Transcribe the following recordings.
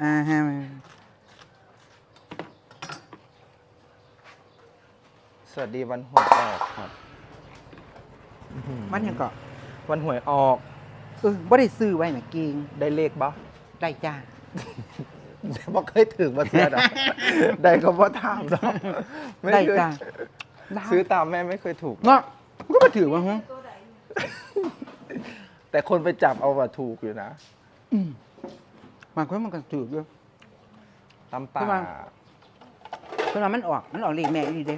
อ่าฮะสวัสดีวันหวยออกครับมันยังก็วันหวยออก เออบ่ได้ซื้อไว้แหมเก่งได้เลขบ่ได้จ้าบ่เคยถึงมาเสียดอกได้ก็บ่ถามดอกไม่ได้เคยจ้าซื้อตามแม่ไม่เคยถูกเนาะมันก็มาถือว่าฮะแต่คนไปจับเอาว่าถูกอยู่นะอืม บางคนมันก็ถือด้วย ตำป่าใช่ปะเพิ่นว่ามันออกมันออกเลขแม่อีหลีเด้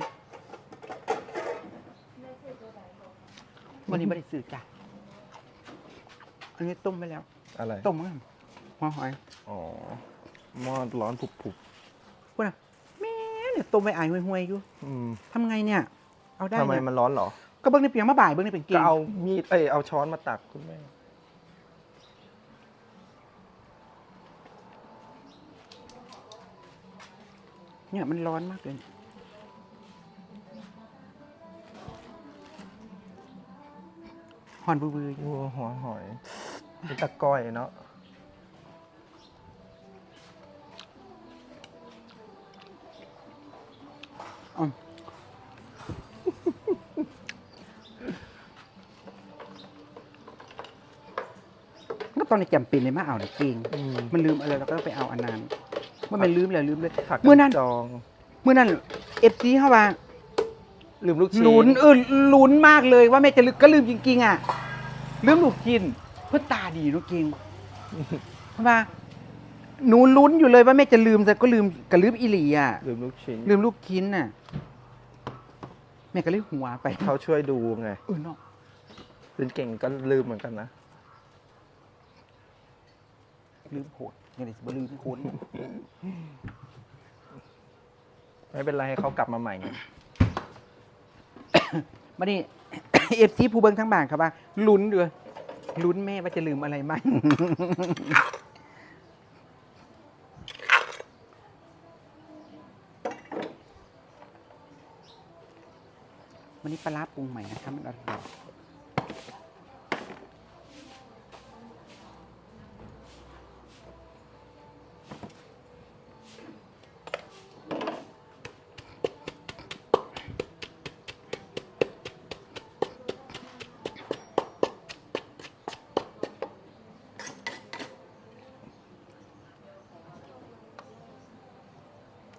วันนี้บ่ได้ซื้อจ้ะอันนี้ต้มไปแล้ว อะไร ต้มมั้งหัวหอยอ๋อหม้อร้อนผุบพุ่นน่ะแม่เนี่ยต้มไปอายห่วยๆอยู่ๆอืมทำไงเนี่ย เอาได้ทำไมเนี่ยมันร้อนเหรอ ก็เบิ่งในเปียงมาบ่ายเบิ่งในเป็นเก่ก็งเอามีดเอ้ยเอาช้อนมาตักคุณแม่ เนี่ยมันร้อนมากเลยหอนบือๆอยู่โอ้หัวหอยเป็นตะก้อยเนาะอ้าวก็ตอนในจำเป็นเลยมาเอาเนี่ยเก่งอืมมันลืมอะไรเราก็ไปเอาอันนั้น เมื่อมันลืมเลยลืมเลยผักเมื่อนั้น จอง เมื่อนั้นเอฟซีเข้ามาลืมลูกชิ้นลุ้นเออลุ้นมากเลยว่าแม่จะลืมก็ลืมจริงๆอะลืมลูกกินเพื่อตาดีลูกกินเพราะว่าหนูลุ้นอยู่เลยว่าแม่จะลืมแต่ก็ลืมก็ลืมอีหลีอะ ลืมลูกชิ้นลืมลูกชิ้นน่ะ แม่ก็เลยหัวไปเขาช่วยดูไงเออเนาะเป็นเก่งก็ลืมเหมือนกันนะลืมโหด ยังไงสิบ่ลืมโหดไม่เป็นไรให้เขากลับมาใหม่ไงมานี่เอฟซีผู้เบิ้งทั้งบ้านครับว่าลุ้นด้วยลุ้นแม่ว่าจะลืมอะไรมั้งวันนี้ปลาร้าปรุงใหม่นะครับมันอร่อย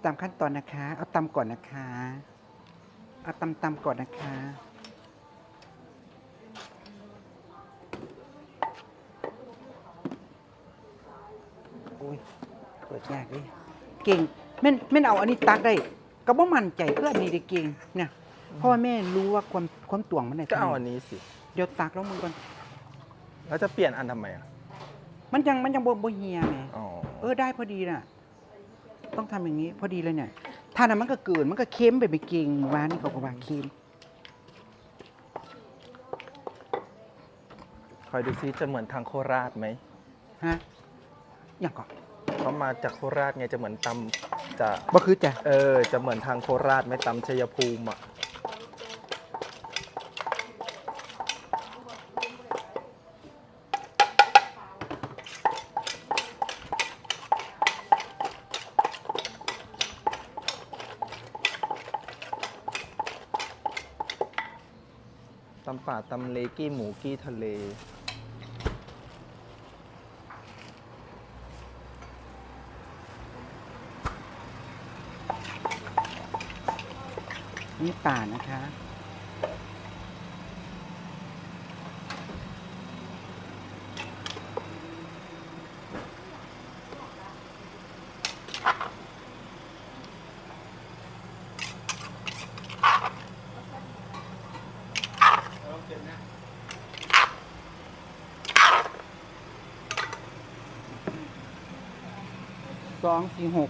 ตามขั้นตอนนะคะ เอาตำก่อนนะคะ เอาตำตำก่อนนะคะ โอ้ย เปิดยากดิ เก่งแม่นแม่นเอาอันนี้ตักได้ ก็บ่มั่นใจเพื่ออันนี้ได้เก่งเนี่ย เพราะว่าแม่รู้ว่าความความตวงมันไหนก็เอาอันนี้สิ เดี๋ยวตักแล้วมึงก่อน แล้วจะเปลี่ยนอันทำไมอะ มันยังมันยังบ่บ่เฮียแหม่อ๋อ เออได้พอดีน่ะ ต้องทำอย่างนี้ พอดีเลยเนี่ยถ้านั้นมันก็เกินมันก็เค็มไปไปเก่งหมู่บ้านนี่เขาก็ว่าเค็มคอยดูซิจะเหมือนทางโคราชไหมฮะอย่างก่อนเขามาจากโคราชไงจะเหมือนตำจะบ่คือจ้ะ เออ จะเหมือนทางโคราชไหม่ตำชัยภูมิอะ ตำป่าตำเลกี้หมูกี้ทะเล นี่ป่านะคะ สองสี่หก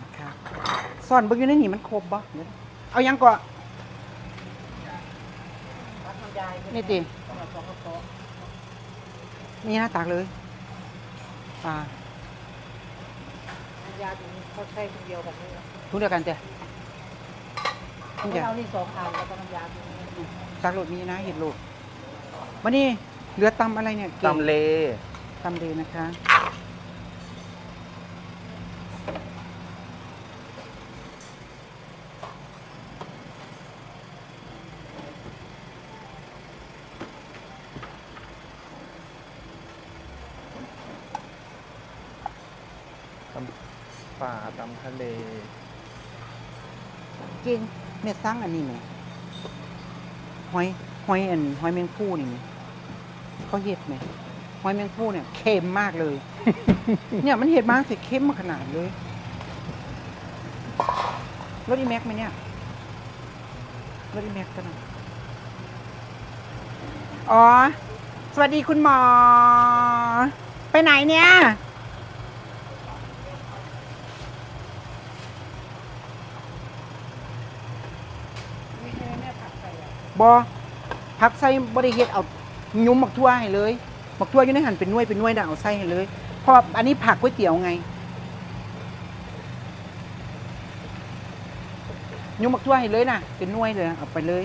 นะครับซ่อนเบิ่งอยู่ในนี่มันครบบ่เอายังก่อนนี่ตินี่นะตักเลยปลายาตัวนี้เขาใช้คนเดียวแบบนี้ ทุกเดียวกันจ้ะทุกอย่างเอานี่สองอันแล้วก็น้ำยาตัวนี้ตักโหลดมีนะเห็ดโหลดวันนี้เหลือตำอะไรเนี่ยก่งตำเลตำเลยนะคะตำป่าตำทะเล เก่งเม็ดซังอันนี้ไหมหอยหอยอันหอยแมงผู้นี่ไหมเขาเห็ดไหมหอยแมงผู้เนี่ยเค็มมากเลย เนี่ยมันเห็ดมากสิเค็มมาขนาดเลยรถอีแม็กไหมเนี่ยรถอีแม็กกันน่อยอ๋อ สวัสดีคุณหมอ ไปไหนเนี่ย ไม่ใช่แม่ผักใส่อะ บอผักใส่บริเฮ็ดเอายุ้มหมักทั่วให้เลยหมักทั่วอยู่ในหันเป็นหน่วยเป็นหน่วยน่ะเอาใส่ให้เลยเพราะอันนี้ผักก๋วยเตี๋ยวไงยุ้มหมักทั่วให้เลยนะเป็นหน่วยเลยเอาไปเลย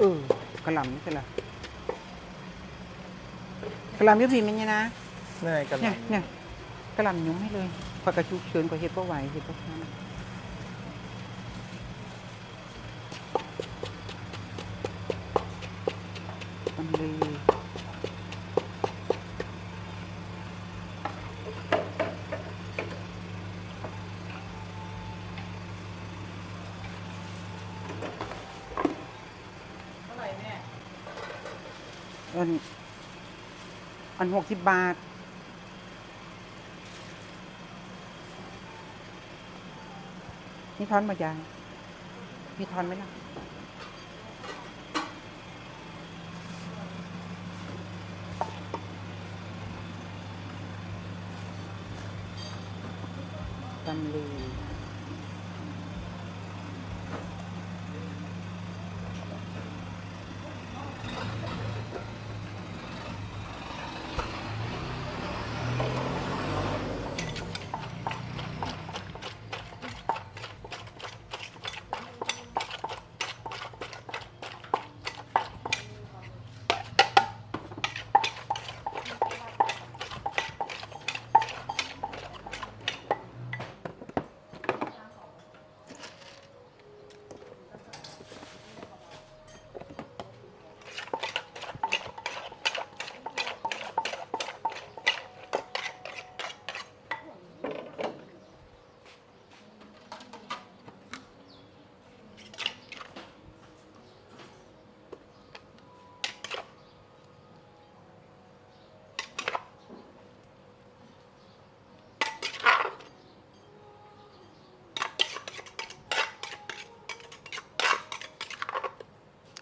เออกระหล่ำนี่คืออะไรกระหล่ำยุพิมพ์นี่นะแม่กันเนี่ยเนี่ยกระหล่ำยุ้มให้เลยพอกระชุกเชิญกว่าเฮ็ดบ่ไหวเฮ็ดบ่ทันมันเลย อันอันหกสิบบาทมีทอนมายายมีทอนไหมล่ะตำลีอุ้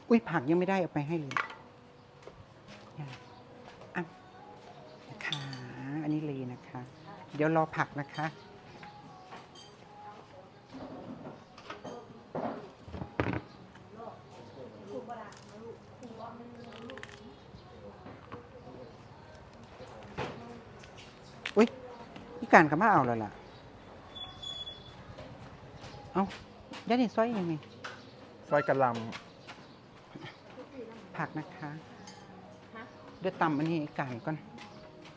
อุ้ยผักยังไม่ได้เอาไปให้เลยอะนะคะอันนี้เลยนะคะ เดี๋ยวรอผักนะคะอุ้ยพี่การกับมาเอาแล้วล่ะ เอายัดนี่ซอยยังไง ซอยกระหล ผักนะคะ เดี๋ยวตำอันนี้ไอ้ไก่ก่อนำ